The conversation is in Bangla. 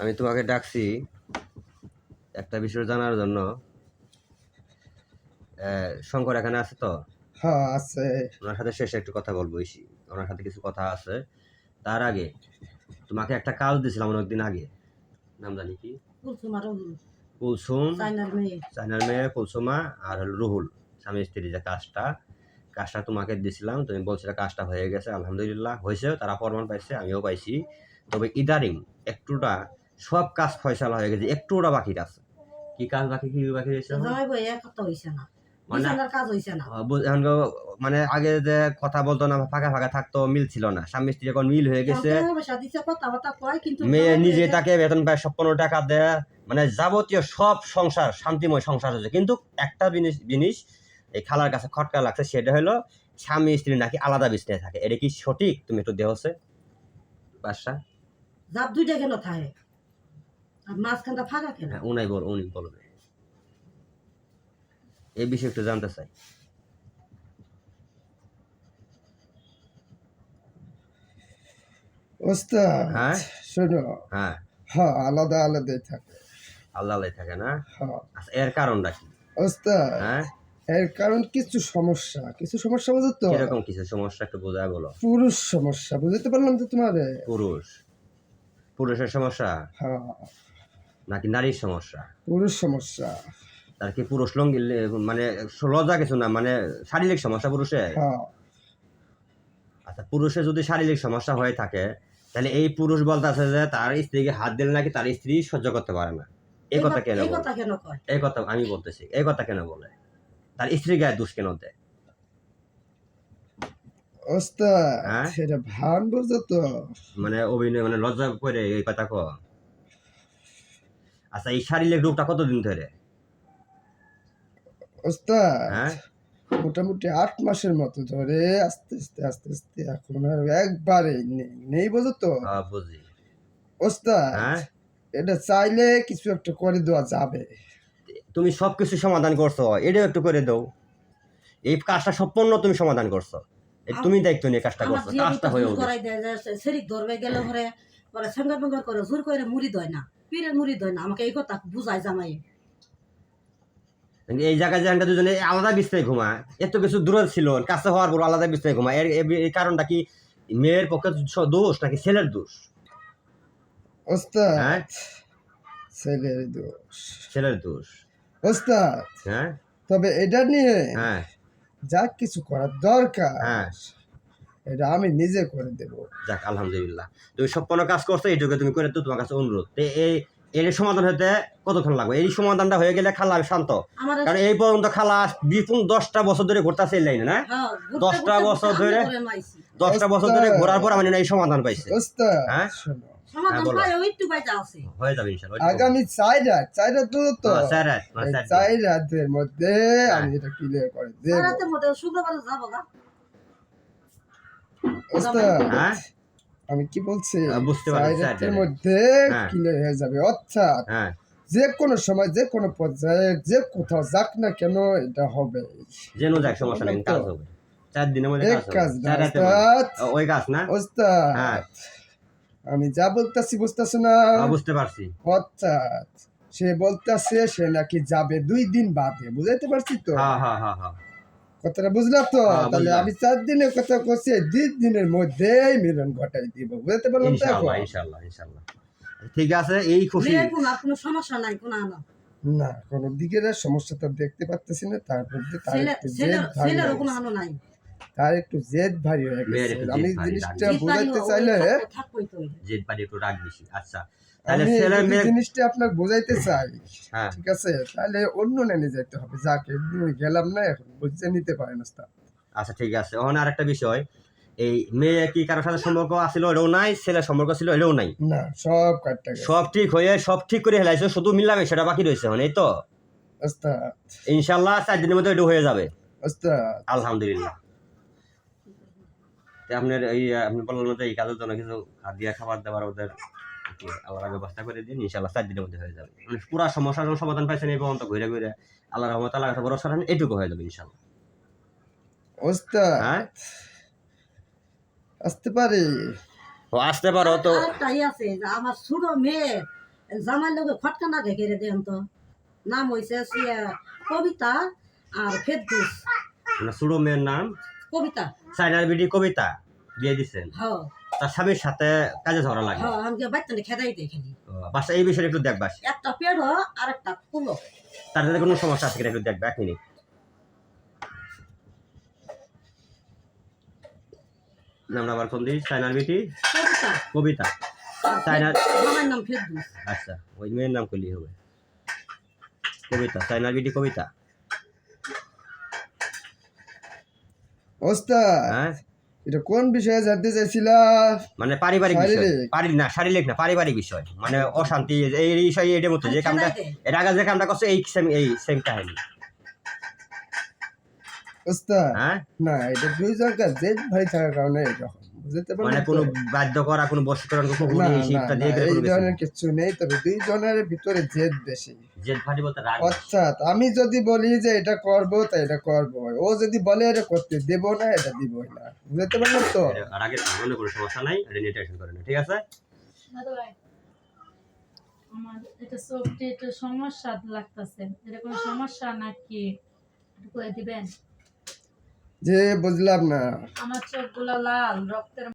আমি তোমাকে ডাকছি একটা বিষয় জানার জন্য। শঙ্কর এখানে আছে তো? হ্যাঁ আছে। ওনার সাথে শেষে একটু কথা বলব ইসি। ওনার সাথে কিছু কথা আছে। তার আগে তোমাকে একটা কাজ দিয়েছিলাম অনেকদিন আগে। নাম জানি কি? কুলসুম চাইনার মেয়ে। কুলসুমা আর হলো রুহুল স্বামী স্ত্রী যে কাজটা। কাজটা তোমাকে দিছিলাম তুমি বলছিলে কাজটা হয়ে গেছে আলহামদুলিল্লাহ হয়েছে তারা প্রমাণ পাইছে আমিও পাইছি। তবে ইদারিং একটুটা সব কাজ ফয়সালা হয়ে গেছে। একটুটা বাকি আছে। কি কাজ বাকি? কি বাকি রয়েছে মানে- মানে আগে যে কথা বলতো না ফাঁকা ফাঁকা থাকতো মিল ছিল না। স্বামী স্ত্রী এখন মিল হয়ে গেছে মেয়ে নিজে তাকে বেতন পায় সব পনেরো টাকা দেয়। মানে যাবতীয় সব সংসার শান্তিময় সংসার হচ্ছে কিন্তু একটা জিনিস জিনিস এই খালার কাছে খটকা লাগছে সেটা হলো স্বামী স্ত্রী নাকি আলাদা বিছনায় থাকে। এটা কি সঠিক? তুমি একটু দেহছে বাসা দুইটা কেন থাকে? আর মাঝখানটা ফাঁকা কেন? হ্যাঁ উনাই বল উনি বলবে এই বিষয়ে একটু জানতে চাই। ওস্তাদ হ্যাঁ? শোনো। হ্যাঁ। হ্যাঁ আলাদা আলাদাই থাকে। আল্লাহ আল্লাহ থাকে না? হ্যাঁ। আচ্ছা এর কারণটা কি? ওস্তাদ হ্যাঁ? এর কারণ কিছু সমস্যা। কিছু সমস্যা বুঝো তো? কীরকম কিছু সমস্যা একটু বোঝায় বলো। পুরুষ সমস্যা বুঝতে পারলাম তো তোমারে? পুরুষ। পুরুষের সমস্যা? হ্যাঁ। নাকি নারীর সমস্যা? পুরুষ সমস্যা। তার কি পুরুষ লঙ্গি মানে লজ্জা কিছু না? মানে শারীরিক সমস্যা পুরুষের হ্যাঁ। আচ্ছা পুরুষের যদি শারীরিক সমস্যা হয়ে থাকে তাহলে এই পুরুষ বলতে আছে যে তার স্ত্রীকে হাত দিলে নাকি তার স্ত্রী সহ্য করতে পারে না। এই কথা কেন এই কথা কেন কয়? এই কথা আমি বলতেছি এই কথা কেন বলে? তার স্ত্রী গায়ে দোষ কেন দেয়? হ্যাঁ? সেটা ভান বুঝো তো? মানে অভিনয় মানে লজ্জা করে এই কথা ক আচ্ছা এই শারীরিক রোগটা কতদিন ধরে? হ্যাঁ? মোটামুটি আট মাসের মতো ধরে আস্তে আস্তে আস্তে আস্তে এখন আর একবারে নেই। নেই বুঝো তো? বুঝি। ওস্তাদ হ্যাঁ? এটা চাইলে কিছু একটা করে দেওয়া যাবে। তুমি সব কিছু সমাধান করছ। এটাও একটু করে দাও। এই কাজটা সম্পূর্ণ তুমি সমাধান করছ। এই তুমি দায়িত্ব নিয়ে কাজটা করছ। কাজটা হয়ে জোর পরে সঙ্গে সঙ্গে করে জোর করে মুড়ি দেয় না। পীরের মুড়ি দেয় না। আমাকে এই কথা বুঝায় জামাই। এই জায়গায় যে আমরা দুজনে আলাদা বিস্তারে ঘুমা এত কিছু দূরে ছিল কাছে হওয়ার পর আলাদা বিস্তারে ঘুমা এর এর- এই কারণটা কি? মেয়ের পক্ষে দোষ নাকি ছেলের দোষ? ওস্তাদ। হ্যাঁ? ছেলের দোষ। ছেলের দোষ। ওস্তাদ। হ্যাঁ? তবে এটা নিয়ে হ্যাঁ। যা কিছু করার দরকার। হ্যাঁ। এটা আমি নিজে করে দেব। যাক আলহামদুলিল্লাহ। তুমি সম্পূর্ণ কাজ করছ এইটুকু তুমি করে তো তোমার কাছে অনুরোধ। তো এই এর সমাধান হতে কতক্ষণ লাগবে? এই সমাধানটা হয়ে গেলে খালা শান্ত। কারণ এই পর্যন্ত খালা বিপুল দশটা বছর ধরে ঘুরতেছে এই লাইনে না? হ্যাঁ, দশটা বছর ধরে। দশটা বছর ধরে ঘোরার পর আমি এই সমাধান পাইছি। হ্যাঁ? শোনো। সমাধান হ্যাঁ, হয়ে আগামী চার রাত চার রাত তো তো হ্যাঁ, চার রাতের মধ্যে। আমি এটা ক্লিয়ার করে দেব। রাতের মধ্যে শুক্রবারে যাব আমি কি বলছি? বুঝতে। মধ্যে হ্যাঁ। ক্লিয়ার হয়ে যাবে। অর্থাৎ হ্যাঁ। যে কোনো সময় যে কোনো পর্যায়ে যে কোথাও যাক না কেন এটা হবে। যেন যাক সমস্যা নেই কাজ হবে। চার দিনের মধ্যে কাজ ওই কাজ না? ওস্তাদ হ্যাঁ। আমি যা বলতাছি বুঝতেছ না? বুঝতে পারছি। অর্থাৎ সে বলতাছে সে নাকি যাবে দুই দিন বাদে। বুঝাইতে পারছি তো? হ্যাঁ হ্যাঁ হ্যাঁ। কথাটা বুঝলাম তো? হ্যাঁ, তাহলে আমি চার দিনের কথা করছি দুই দিনের মধ্যেই মিলন ঘটাই দিব বুঝতে পারলাম তো এখন? ইনশাআল্লাহ ইনশাআল্লাহ। ইনশাআল্লাহ ঠিক আছে এই খুশি। কোনো কোনো সমস্যা নাই কোনো আনো না কোনো দিকের সমস্যা সমস্যাটা দেখতে পাচ্তেছি না তারপর মধ্যে তার কোনো আলো আনো নাই। তার একটু জেদ ভারী হয়ে গেছে। আমি জিনিসটা ও- চাইলে। জেদ বাড়ি একটু রাগ বেশি। আচ্ছা তাহলে আমি ছেলে মেয়ে জিনিসটা আপনাকে বোঝাইতে চাই হ্যাঁ। ঠিক আছে? তাহলে অন্য নেনে যেতে হবে। যাকে গেলাম না এখন বুঝতে নিতে পারে না আচ্ছা ঠিক আছে। ওখানে আরেকটা বিষয়। এই মেয়ে কি কারোর সাথে সম্পর্ক আছিল এটাও নাই? ছেলের সম্পর্ক ছিল এটাও নাই? না সব কাটটা সব ঠিক হয়ে সব ঠিক করে হেলাইছে শুধু মিলাবে সেটা বাকি রয়েছে মানে এই তো? ইনশাল্লাহ চার দিনের মধ্যে এটা হয়ে যাবে। আলহামদুলিল্লাহ। তো আপনার এই আপনি বললেন মতো এই কাজের জন্য কিছু দিয়ে খাবার দাবার ওদের আলাদা ব্যবস্থা করে দিন ইনশাল্লাহ চার দিনের মধ্যে হয়ে যাবে। মানে পুরা সমস্যার সমাধান পাইছেন এই পর্যন্ত ঘুরে ঘুরে আল্লাহ রহমত আল্লাহ কাছে ভরসা রাখেন এটুকু হয়ে যাবে ইনশাল্লাহ ওস্তাদ হ্যাঁ? আসতে পারি? ও আসতে পারো তো। আরেকটাই আছে আমার ছোট মেয়ে জামাই লোকে খটকা না ঘেকে দেন তো। নাম সিয়া কবিতা আর ফেরদুস। মানে ছোট মেয়ের নাম? কবিতা। চাইনার বিডি কবিতা বিয়ে দিচ্ছেন তার স্বামীর সাথে কাজে ঝগড়া লাগে। হ আমাকে বাচ্চানে খেদাই দেয় খালি। বাসা এই বিষয়ে একটু দেখবা। একটা পেড়ো আর একটা কুলো। তার কোনো সমস্যা আছে কিনা একটু দেখবা এক মিনিট। নামটা আবার ফোন দিই চাইনার বিটি কবিতা। চায়না- জামাইয়ের নাম ফেরদুস। আচ্ছা ওই মেয়ের নাম করলেই হবে। কবিতা চাইনার বিটি কবিতা। ওস্তাদ হ্যাঁ? এটা কোন বিষয়ে জানতে চাইছিলা? মানে পারিবারিক বিষয়। পারি না শারীরিক না পারিবারিক বিষয়। মানে অশান্তি এই বিষয় এটার মতো যে কামটা এর আগে যে কামটা করছে এই সেম এই সেম কাহিনী। ওস্তাদ হ্যাঁ? না এটা দুইজনকার জেদ ভাই থাকার কারণে এরকম। মানে কোনো বাধ্য করা কোনো বশীকরণ কোনো শিক্ষা দিয়ে এই ধরনের কিছু নেই তবে দুইজনের ভিতরে জেদ বেশি। জেদ ভাটি বলতে রাগ অর্থাৎ আমি যদি বলি যে এটা করব তা এটা করব। ও যদি বলে এটা করতে দেব না এটা দিবই না। বুঝতে পারলেন তো? আর আগে মনে কোনো সমস্যা নাই এটা নিয়ে টেনশন করে না ঠিক আছে? আমার এটা সবজি একটু সমস্যা লাগতেছে। এটা কোনো সমস্যা নাকি? একটু করে দিবেন। যে বুঝলাম না। আমার চোখগুলো লাল রক্তের